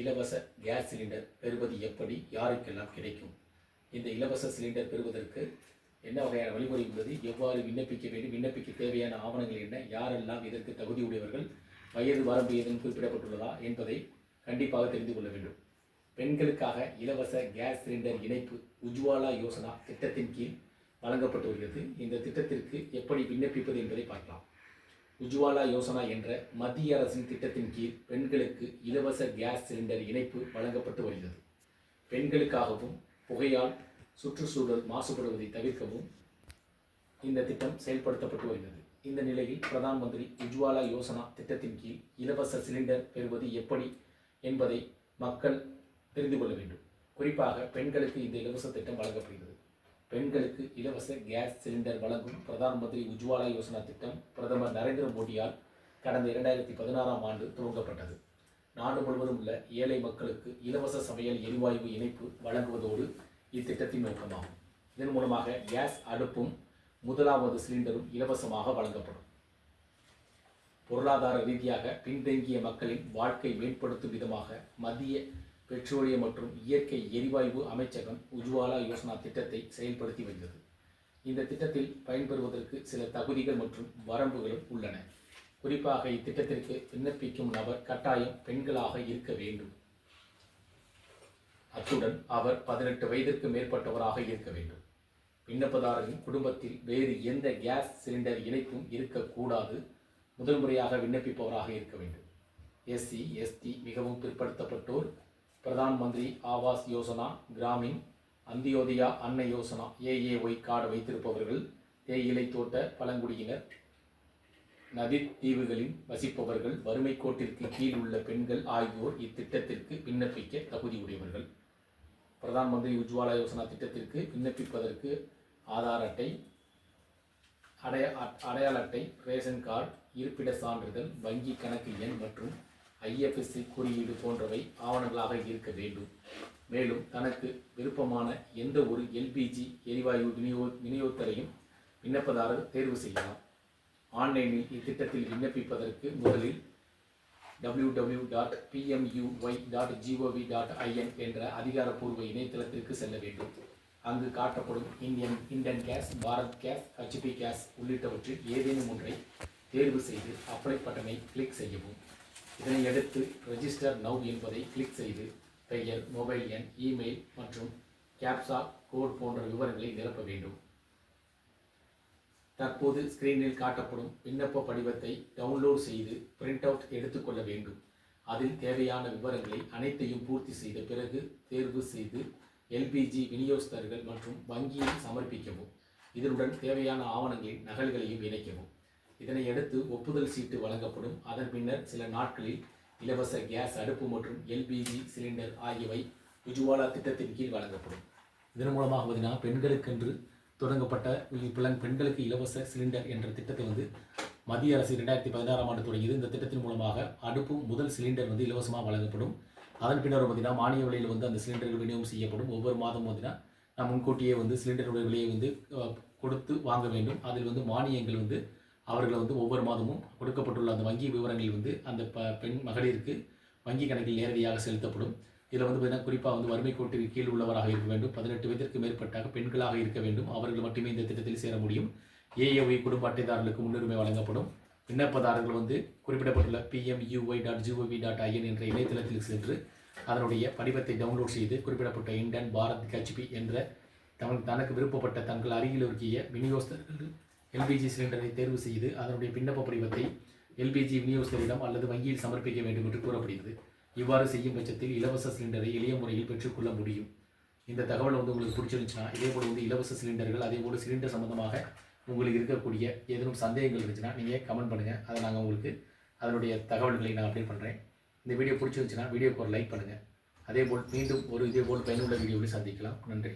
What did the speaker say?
இலவச gas cylinder பெறுவது எப்படி யாருக்கெல்லாம் கிடைக்கும்? இந்த இலவச சிலிண்டர் பெறுவதற்கு என்ன வகையான வழிமுறை உள்ளது? எவ்வாறு விண்ணப்பிக்க வேண்டும்? விண்ணப்பிக்க தேவையான ஆவணங்கள் என்ன? யாரெல்லாம் இதற்கு தகுதியுடையவர்கள்? வயது வரம்பு ஏதும் குறிப்பிடப்பட்டுள்ளதா என்பதை கண்டிப்பாக தெரிந்து கொள்ள வேண்டும். பெண்களுக்காக இலவச கேஸ் சிலிண்டர் இணைப்பு உஜ்வாலா யோசனா திட்டத்தின் கீழ் வழங்கப்பட்டு வருகிறது. இந்த திட்டத்திற்கு எப்படி விண்ணப்பிப்பது என்பதை பார்க்கலாம். உஜ்வாலா யோசனா என்ற மத்திய அரசின் திட்டத்தின் கீழ் பெண்களுக்கு இலவச கேஸ் சிலிண்டர் இணைப்பு வழங்கப்பட்டு வருகிறது. பெண்களுக்காகவும் புகையால் சுற்றுச்சூழல் மாசுபடுவதை தவிர்க்கவும் இந்த திட்டம் செயல்படுத்தப்பட்டு வருகிறது. இந்த நிலையில் பிரதான் மந்திரி உஜ்வாலா யோசனா திட்டத்தின் கீழ் இலவச சிலிண்டர் பெறுவது எப்படி என்பதை மக்கள் தெரிந்து கொள்ள வேண்டும். குறிப்பாக பெண்களுக்கு இந்த இலவச திட்டம் வழங்கப்படுகிறது. பெண்களுக்கு இலவச கேஸ் சிலிண்டர் வழங்கும் பிரதான் மந்திரி உஜ்வாலா யோசனா திட்டம் பிரதமர் நரேந்திர மோடியால் கடந்த இரண்டாயிரத்தி பதினாறாம் ஆண்டு துவங்கப்பட்டது. நாடு முழுவதும் உள்ள ஏழை மக்களுக்கு இலவச சமையல் எரிவாயு இணைப்பு வழங்குவதோடு இத்திட்டத்தின் நோக்கமாகும். இதன் மூலமாக கேஸ் அடுப்பும் முதலாவது சிலிண்டரும் இலவசமாக வழங்கப்படும். பொருளாதார ரீதியாக பின்தங்கிய மக்களின் வாழ்க்கை மேம்படுத்தும் விதமாக மத்திய பெட்ரோலியம் மற்றும் இயற்கை எரிவாயு அமைச்சகம் உஜ்வாலா யோசனா திட்டத்தை செயல்படுத்தி வருகிறது இந்த திட்டத்தில் பயன்பெறுவதற்கு சில தகுதிகள் மற்றும் வரம்புகளும் உள்ளன. குறிப்பாக இத்திட்டத்திற்கு விண்ணப்பிக்கும் நபர் கட்டாயம் பெண்களாக இருக்க வேண்டும். அத்துடன் அவர் பதினெட்டு வயதிற்கு மேற்பட்டவராக இருக்க வேண்டும். விண்ணப்பதாரரின் குடும்பத்தில் வேறு எந்த கேஸ் சிலிண்டர் இணைப்பும் இருக்கக்கூடாது. முதல் முறையாக விண்ணப்பிப்பவராக இருக்க வேண்டும். எஸ்சி எஸ்டி மிகவும் பிற்படுத்தப்பட்டோர் பிரதான் மந்திரி ஆவாஸ் யோசனா கிராமின் அந்தியோதயா அன்ன யோசனா ஏஏஒய் கார்டு வைத்திருப்பவர்கள் தேயிலை தோட்ட பழங்குடியினர் நதித் தீவுகளில் வசிப்பவர்கள் வறுமை கோட்டிற்கு கீழ் உள்ள பெண்கள் ஆகியோர் இத்திட்டத்திற்கு விண்ணப்பிக்க தகுதியுடையவர்கள். பிரதான் மந்திரி உஜ்வாலா யோசனா திட்டத்திற்கு விண்ணப்பிப்பதற்கு ஆதார் அட்டை அடைய அ- அடையாள அட்டை ரேஷன் கார்டு இருப்பிட சான்றிதழ் வங்கி கணக்கு எண் மற்றும் ஐஎஃப்எஸ்சி குறியீடு போன்றவை ஆவணங்களாக இருக்க வேண்டும். மேலும் தனக்கு விருப்பமான எந்த ஒரு எல்பிஜி எரிவாயு விநியோ விநியோகத்தரையும் விண்ணப்பதாரர் தேர்வு செய்யலாம். ஆன்லைனில் இத்திட்டத்தில் விண்ணப்பிப்பதற்கு முதலில் W W dot PMUY dot GOV dot IN என்ற அதிகாரப்பூர்வ இணையதளத்திற்கு செல்ல வேண்டும். அங்கு காட்டப்படும் Indian Indian gas Bharat gas HP gas உள்ளிட்டவற்றில் ஏதேனும் ஒன்றை தேர்வு செய்து அப்ளை பட்டனை கிளிக் செய்யவும். இதனை அடுத்து ரெஜிஸ்டர் நவ் என்பதை கிளிக் செய்து பெயர் மொபைல் எண் இமெயில் மற்றும் கேப்சா கோட் போன்ற விவரங்களை நிரப்ப வேண்டும். தற்போது ஸ்கிரீனில் காட்டப்படும் விண்ணப்ப படிவத்தை டவுன்லோட் செய்து பிரிண்ட் அவுட் எடுத்துக்கொள்ள வேண்டும். அதில் தேவையான விவரங்களை அனைத்தையும் பூர்த்தி செய்த பிறகு தேர்வு செய்து எல்பிஜி விநியோகஸ்தர்கள் மற்றும் வங்கியில் சமர்ப்பிக்கவும். இதனுடன் தேவையான ஆவணங்களின் நகல்களையும் இணைக்கவும். இதனை அடுத்து ஒப்புதல் சீட்டு வழங்கப்படும். அதன் பின்னர் சில நாட்களில் இலவச கேஸ் அடுப்பு மற்றும் எல்பிஜி சிலிண்டர் ஆகியவை உஜ்வாலா திட்டத்தின் கீழ் வழங்கப்படும். இதன் மூலமாக பார்த்தீங்கன்னா பெண்களுக்கென்று தொடங்கப்பட்ட இப்பெல்லாம் பெண்களுக்கு இலவச சிலிண்டர் என்ற திட்டத்தை வந்து மத்திய அரசு ரெண்டாயிரத்தி பதினாறாம் ஆண்டு தொடங்கியது. இந்த திட்டத்தின் மூலமாக அடுப்பும் முதல் சிலிண்டர் வந்து இலவசமாக வழங்கப்படும். அதன் பின்னர் பார்த்தீங்கன்னா மானிய விலையில் வந்து அந்த சிலிண்டர்கள் விநியோகம் செய்யப்படும். ஒவ்வொரு மாதம் பார்த்தீங்கன்னா நாம் முன்கூட்டியே வந்து சிலிண்டருடைய விலையை வந்து கொடுத்து வாங்க வேண்டும். அதில் வந்து மானியங்கள் வந்து அவர்கள் வந்து ஒவ்வொரு மாதமும் கொடுக்கப்பட்டுள்ள அந்த வங்கி விவரங்கள் வந்து அந்த ப பெண் மகளிருக்கு வங்கி கணக்கில் நேரடியாக செலுத்தப்படும். இதில் வந்து பார்த்திங்கன்னா குறிப்பாக வந்து வறுமை கோட்டிற்கு கீழ் உள்ளவராக இருக்க வேண்டும். பதினெட்டு வயதிற்கு மேற்பட்ட பெண்களாக இருக்க வேண்டும். அவர்கள் மட்டுமே இந்த திட்டத்தில் சேர முடியும். ஏஏஒய் குடும்ப அட்டைதாரர்களுக்கு முன்னுரிமை வழங்கப்படும். விண்ணப்பதாரர்கள் வந்து குறிப்பிடப்பட்டுள்ள PMUY dot GOV dot IN என்ற இணையதளத்தில் சென்று அதனுடைய படிவத்தை டவுன்லோட் செய்து குறிப்பிடப்பட்ட இண்டன் பாரத் ஹெச்பி என்ற தமக்கு தனக்கு விருப்பப்பட்ட தங்கள் அருகில் இருக்கிய விநியோகஸ்தர்கள் எல்பிஜி சிலிண்டரை தேர்வு செய்து அதனுடைய விண்ணப்ப படிவத்தை எல்பிஜி விநியோகஸ்தரிடம் அல்லது வங்கியில் சமர்ப்பிக்க வேண்டும் என்று கூறப்படுகிறது. இவ்வாறு செய்யும் பட்சத்தில் இலவச சிலிண்டரை எளிய முறையில் பெற்றுக்கொள்ள முடியும். இந்த தகவல் வந்து உங்களுக்கு பிடிச்சிருந்துச்சுன்னா இதே போல் வந்து இலவச சிலிண்டர்கள் அதே போல் சிலிண்டர் சம்மந்தமாக உங்களுக்கு இருக்கக்கூடிய ஏதேனும் சந்தேகங்கள் இருந்துச்சுன்னா நீங்கள் கமெண்ட் பண்ணுங்கள் அதை நாங்கள் உங்களுக்கு அதனுடைய தகவல்களை நான் அப்டேட் பண்ணுறேன் இந்த வீடியோ பிடிச்சிருந்துச்சுன்னா வீடியோக்கு ஒரு லைக் பண்ணுங்கள் அதே போல் மீண்டும் ஒரு இதே போல் பயனுள்ள வீடியோவில் சந்திக்கலாம். நன்றி.